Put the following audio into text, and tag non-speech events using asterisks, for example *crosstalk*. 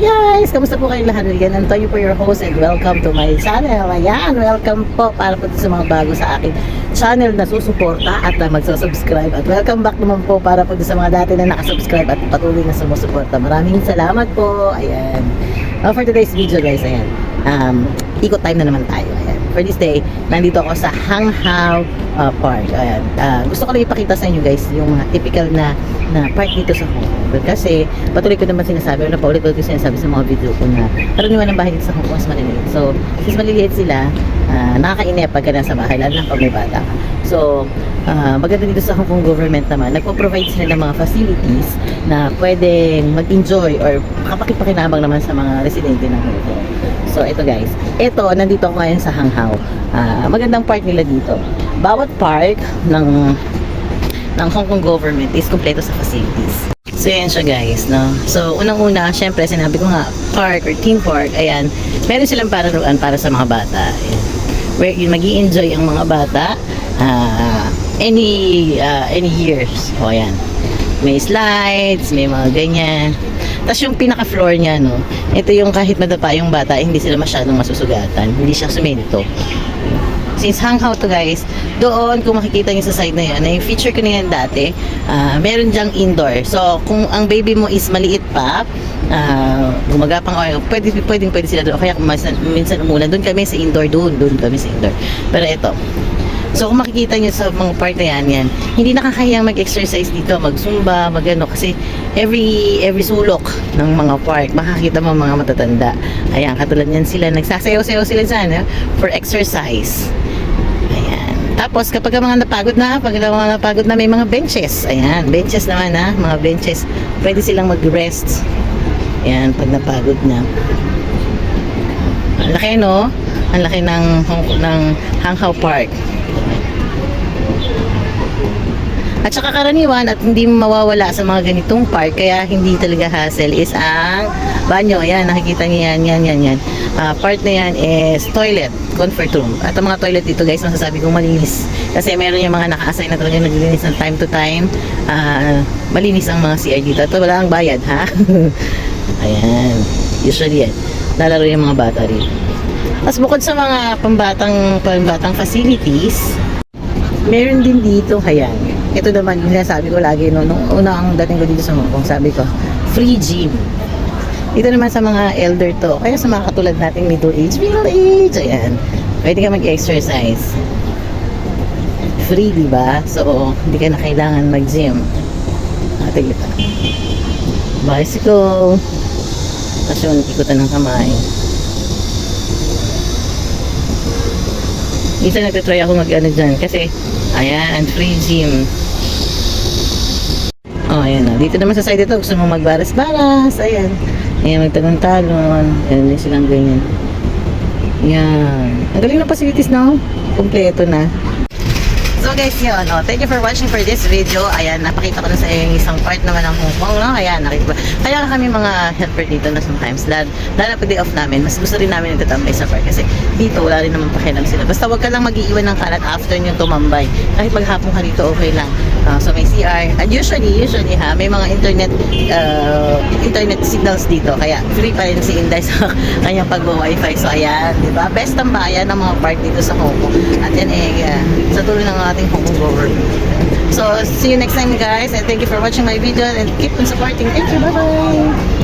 Hi guys! Kamusta po kayong lahat? Again, Antonio po your host and welcome to my channel. Ayan, welcome po para po sa mga bago sa aking channel na susuporta at na magsasubscribe. At welcome back naman po para po sa mga dati na nakasubscribe at patuloy na sumusuporta. Maraming salamat po. Ayan. Uh, for today's video guys, ayan. Um, ikot time na naman tayo. Ayan. For this day, nandito ako sa Hanghao uh, Park. Ayan. Uh, gusto ko lang ipakita sa inyo guys yung mga typical na na park dito sa Hong Kong. Kasi patuloy ko naman sinasabi, ano pa ulit ko sinasabi sa mga video ko na karaniwan ng bahay dito sa Hong Kong is maliliit. So, since maliliit sila, uh, nakakainip pagka nasa bahay, lalo na pag may bata. So, uh, maganda dito sa Hong Kong government naman, nagpo-provide sila ng mga facilities na pwedeng mag-enjoy or kapakipakinabang naman sa mga residente ng Hong Kong. So, ito guys. Ito, nandito ako ngayon sa Hanghao. Uh, magandang park nila dito. Bawat park ng ng Hong Kong government is kompleto sa facilities. So, yan siya guys, no? So, unang-una, syempre, sinabi ko nga, park or theme park, ayan, meron silang pararuan para sa mga bata. Ayan. Where mag enjoy ang mga bata, ah, any, ah, any years. O, ayan. May slides, may mga ganyan. Tapos yung pinaka-floor niya, no, ito yung kahit madapa yung bata, hindi sila masyadong masusugatan. Hindi siya semento. Since Hanghao to guys, doon kung makikita niyo sa side na yan, yung feature ko na yan dati, ah, meron diyang indoor. So, kung ang baby mo is maliit pa, uh, gumagapang oil, pwede, pwede, pwede sila doon. Kaya minsan, minsan umulan, doon kami sa indoor, doon, doon kami sa indoor. Pero ito, So kung makikita niyo sa mga part na yan, yan, hindi nakakahiyang mag-exercise dito, mag-zumba, mag-ano, kasi every, every sulok ng mga park, makakita mo mga matatanda. Ayan, katulad yan sila, nagsasayaw-sayaw sila dyan, eh, for exercise. Ayan. Tapos kapag mga napagod na, pag mga napagod na may mga benches. Ayan, benches naman ha, mga benches. Pwede silang mag-rest. Ayan, pag napagod na. Ang laki no? Ang laki ng, ng Hanghao Park. At saka karaniwan at hindi mawawala sa mga ganitong park kaya hindi talaga hassle is ang banyo. Ayan, nakikita niyo yan, yan, yan, yan. Ah, part na yan is toilet, comfort room. At ang mga toilet dito guys, masasabi kong malinis. Kasi meron yung mga naka-assign na talaga naglilinis ng time to time. Ah, malinis ang mga CR dito. Ito wala ang bayad, ha? *laughs* Ayan. Usually yan. Lalaro yung mga bata rin. Tapos bukod sa mga pambatang, pambatang facilities, meron din dito, ayan. Ito naman, yung sabi ko lagi, no, nung una ang dating ko dito sa Hong sabi ko, free gym. Dito naman sa mga elder to, kaya sa mga katulad nating middle age, middle age, ayan. Pwede ka mag-exercise. Free, di ba? So, hindi ka na kailangan mag-gym. Ate kita. Bicycle. Tapos yun, ikutan ng kamay. Minsan nagtatry ako mag-ano dyan kasi ayan, free gym. Oh, ayan na. Dito naman sa side ito, gusto mo magbaras-baras. Ayan. Ayan, magtalon-talon. Ayan, may silang ganyan. Ayan. Ang galing ng facilities na, oh. Kompleto na. So guys, yun, no? thank you for watching for this video. Ayan, napakita ko na sa iyo yung isang part naman ng Hong Kong, no? Ayan, nakita Kaya kami mga helper dito na sometimes, lalo, lalo pag day off namin, mas gusto rin namin nagtatambay sa park kasi dito wala rin naman pakialam sila. Basta wag ka lang mag-iiwan ng kalat after nyo tumambay. Kahit maghapon ka dito, okay lang. Uh, so may CR. And usually, usually ha, may mga internet uh, internet signals dito. Kaya free pa rin si Inday *laughs* sa kanyang pag-wifi. So ayan, di ba? Best ang bayan ng mga park dito sa Hong Kong. At yan eh, uh, sa tuloy ng ating Hong Kong government. So, see you next time guys and thank you for watching my video and keep on supporting. Thank you, bye-bye!